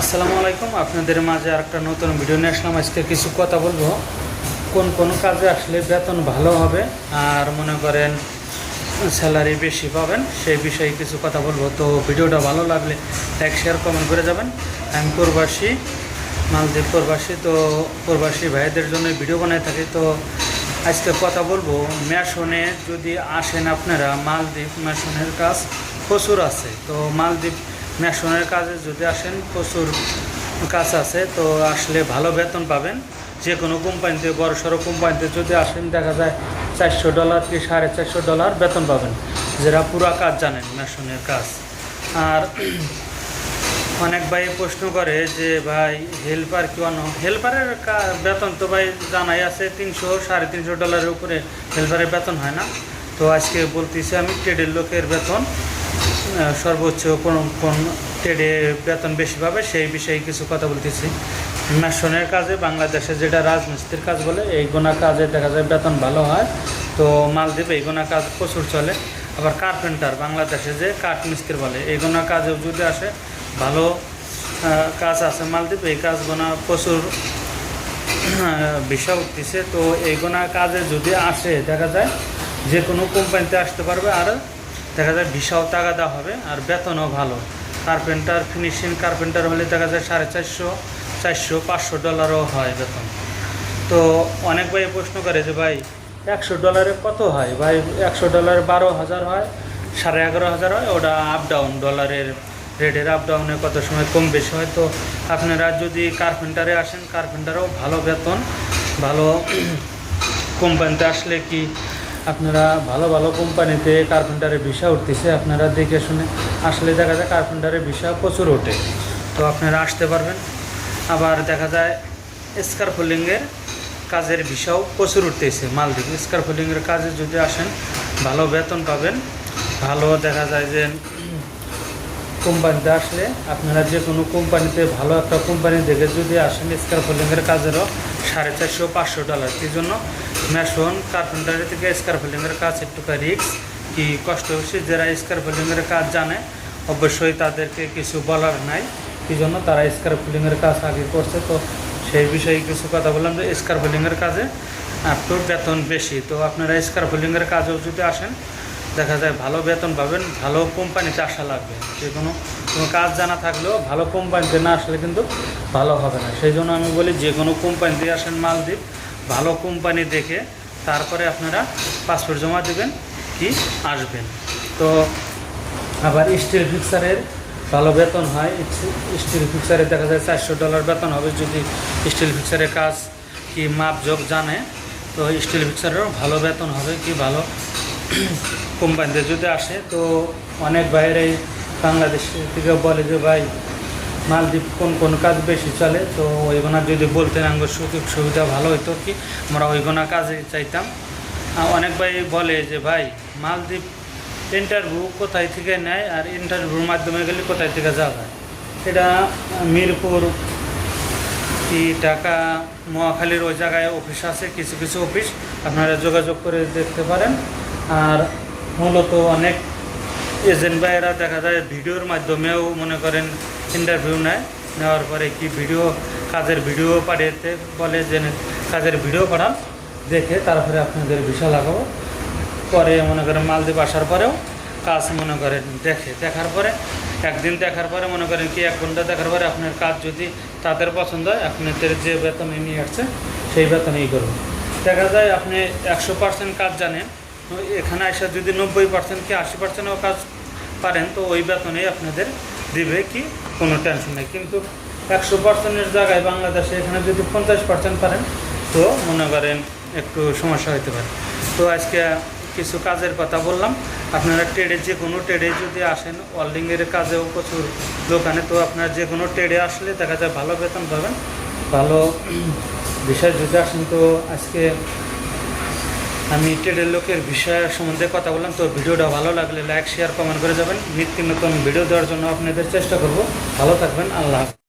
আসসালামু আলাইকুম। আপনাদের মাঝে আর একটা নতুন ভিডিও নিয়ে আসলাম। আজকে কিছু কথা বলব। কোন কোন কাজে আসলে বেতন ভালো হবে আর মনে করেন স্যালারি বেশি পাবেন সেই বিষয়ে কিছু কথা বলব। তো ভিডিওটা ভালো লাগলে লাইক, শেয়ার, কমেন্ট করে যাবেন। আমি প্রবাসী, মালদ্বীপ প্রবাসী। তো প্রবাসী ভাইদের জন্য ভিডিও বানাই থাকি। তো আজকে কথা বলব ম্যাশনে যদি আসেন আপনারা, মালদ্বীপ ম্যাশনের কাজ প্রচুর আছে। তো মালদ্বীপ ম্যাশনের কাজে যদি আসেন, প্রচুর কাজ আছে, তো আসলে ভালো বেতন পাবেন। যে কোনো কোম্পানিতে বড় সড়ো কোম্পানিতে যদি আসেন, দেখা যায় চারশো ডলার কি সাড়ে চারশো ডলার বেতন পাবেন। যারা পুরা কাজ জানেন ম্যাশনের কাজ। আর অনেক ভাই প্রশ্ন করে যে, ভাই হেল্পার কি অন্য? হেল্পারের বেতন তো ভাই জানাই আছে, তিনশো, সাড়ে তিনশো ডলারের উপরে হেল্পারের বেতন হয় না। তো আজকে বলতেছি আমি ট্রেডের লোকের বেতন। সর্বোচ্চ কোন কোন ট্রেডে বেতন বেশি পাবে সেই বিষয়ে কিছু কথা বলতেছি। ম্যাশনের কাজে, বাংলাদেশে যেটা রাজমিস্ত্রির কাজ বলে, এই গোনা কাজে দেখা যায় বেতন ভালো হয়। তো মালদ্বীপ এই গোনা কাজ প্রচুর চলে। আবার কার্পেন্টার বাংলাদেশে যে কাঠ মিস্ত্রি বলে, এই গোনা কাজেও যদি আসে, ভালো কাজ আছে মালদ্বীপ, এই কাজগুলো প্রচুর বিষয় উঠতেছে। তো এইগুলা কাজে যদি আসে, দেখা যায় যে কোনো কোম্পানিতে আসতে পারবে। আর দেখা যায় ভিসাও দেওয়া হবে আর বেতনও ভালো। কার্পেন্টার ফিনিশিং কার্পেন্টার হলে দেখা যায় সাড়ে চারশো চারশো, পাঁচশো ডলারও হয় বেতন। তো অনেক ভাই প্রশ্ন করে যে ভাই, একশো ডলারে কত হয়? ভাই, একশো ডলারে বারো হাজার হয়, সাড়ে এগারো হাজার হয়, ওটা আপ ডাউন ডলারের রেটের আপ ডাউনে কত সময় কম বেশি হয়? তো আপনারা যদি কার্পেন্টারে আসেন, কার্পেন্টারও ভালো বেতন, ভালো কোম্পানিতে আসলে কি আপনারা ভালো ভালো কোম্পানিতে কার্পেন্টারের ভিসা উঠতেছে, আপনারা দেখে শুনে আসলে দেখা যায় কার্পেন্টারের ভিসা প্রচুর ওঠে। তো আপনারা আসতে পারবেন। আবার দেখা যায় স্কারফোলিংয়ের কাজের ভিসাও প্রচুর উঠতেছে মালদ্বীপ স্কারফোলিংয়ের কাজে যদি আসেন, ভালো বেতন পাবেন। ভালো দেখা যায় যে কোম্পানিতে আসলে আপনারা যে কোনো কোম্পানিতে ভালো একটা কোম্পানি দেখে যদি আসেন স্কারফোলিংয়ের কাজেরও সাড়ে চারশো পাঁচশো ডলার। এই জন্য ম্যাশন কার্পেন্টারি থেকে স্কারফোলিংয়ের কাজ একটু রিক্স কি কষ্ট বেশি যারা স্কারফোলিংয়ের কাজ জানে অবশ্যই তাদেরকে কিছু বলার নাই এই জন্য তারা স্কারফোলিংয়ের কাজ আগে করছে তো সেই বিষয়ে কিছু কথা বললাম যে স্কারফোলিংয়ের কাজে একটু বেতন বেশি তো আপনারা স্কারফোলিংয়ের কাজেও যদি আসেন দেখা যায় ভালো বেতন পাবেন ভালো কোম্পানিতে আসা লাগবে যে কোনো কোনো কাজ জানা থাকলেও ভালো কোম্পানিতে না আসলে কিন্তু ভালো হবে না সেই জন্য আমি বলি যে কোনো কোম্পানিতে আসেন মালদ্বীপ ভালো কোম্পানি দেখে তারপরে আপনারা পাসপোর্ট জমা দেবেন কি আসবেন। তো আবার স্টিল ফিক্সারের ভালো বেতন হয়। স্টিল ফিক্সারে দেখা যায় চারশো ডলার বেতন হবে যদি স্টিল ফিক্সারের কাজ কি মাপ যোগ জানে। তো স্টিল ফিক্সারেরও ভালো বেতন হবে কি ভালো কোম্পানিতে যদি আসে, তো অনেক বাইরে বাংলাদেশ থেকে বলে যে, ভাই মালদ্বীপ কোন কোন কাজ বেশি চলে? তো ওইগুনা যদি বলতেন আঙ্গ সুযোগ সুবিধা ভালো হতো কি? আমরা ওইগুনা কাজে চাইতাম। অনেক ভাই বলে যে, ভাই, মালদ্বীপ ইন্টারভিউ কোথায় থেকে নেয় আর ইন্টারভিউর মাধ্যমে গেলে কোথায় থেকে যাবে এটা মিরপুর কি ঢাকা, মহাখালীর ওই জায়গায় অফিস আছে, কিছু কিছু অফিস আপনারা যোগাযোগ করে দেখতে পারেন। আর মূলত অনেক এজেন্ট ভাইয়েরা দেখা যায় ভিডিওর মাধ্যমেও মনে করেন ইন্টারভিউ নেয়। নেওয়ার পরে কি ভিডিও, কাজের ভিডিও পাঠিয়েতে বলে যে কাজের ভিডিও পাঠান দেখে তারপরে আপনাদের ভিসা লাগাবো। পরে মনে করেন মালদ্বীপ আসার পরেও কাজ মনে করেন দেখে। দেখার পরে, একদিন দেখার পরে মনে করেন কি, এক ঘণ্টা দেখার পরে আপনার কাজ যদি তাদের পছন্দ হয়, আপনাদের যে বেতনে নিয়ে আসছে, সেই বেতনেই করবেন দেখা যায় আপনি একশো পার্সেন্ট কাজ জানেন এখানে এসে যদি নব্বই পার্সেন্ট কি আশি পার্সেন্টও কাজ পারেন, তো ওই বেতনেই আপনাদের দিবে কি? কোনো টেনশন নেই। কিন্তু একশো পার্সেন্টের জায়গায় বাংলাদেশে এখানে যদি পঞ্চাশ পার্সেন্ট পারেন, তো মনে করেন একটু সমস্যা হতে পারে। তো আজকে কিছু কাজের কথা বললাম। আপনারা ট্রেডে যে কোনো ট্রেডে যদি আসেন ওয়েল্ডিংয়ের কাজেও প্রচুর দোকানে, তো আপনারা যে কোনো ট্রেডে আসলে দেখা যায় ভালো বেতন পাবেন। ভালো বিষয় যদি আসেন, তো আজকে আমি ট্রেডের লোকের বিষয় সম্বন্ধে কথা বললাম, তো ভিডিওটা ভালো লাগলে লাইক শেয়ার কমেন্ট করে যাবেন নিত্য নতুন ভিডিও দেওয়ার জন্য আপনাদের চেষ্টা করব ভালো থাকবেন, আল্লাহ।